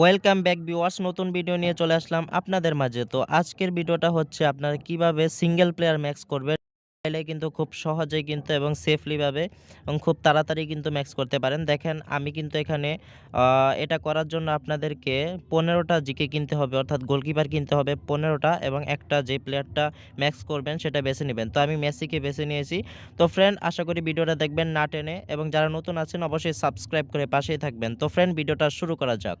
Welcome back viewers নতুন video নিয়ে চলে আসলাম আপনাদের মাঝে। তো আজকের ভিডিওটা হচ্ছে আপনারা কীভাবে সিঙ্গেল প্লেয়ার ম্যাক্স করবেন, চাইলে কিন্তু খুব সহজেই কিন্তু এবং সেফলি ভাবে এবং খুব তাড়াতাড়ি কিন্তু ম্যাক্স করতে পারেন। দেখেন, আমি কিন্তু এখানে এটা করার জন্য আপনাদেরকে পনেরোটা জিকে কিনতে হবে, অর্থাৎ গোলকিপার কিনতে হবে পনেরোটা এবং একটা যে প্লেয়ারটা ম্যাক্স করবেন সেটা বেছে নেবেন। তো আমি মেসিকে বেছে নিয়েছি। তো ফ্রেন্ড আশা করি ভিডিওটা দেখবেন না টেনে এবং যারা নতুন আছেন, অবশ্যই সাবস্ক্রাইব করে পাশেই থাকবেন। তো ফ্রেন্ড ভিডিওটা শুরু করা যাক।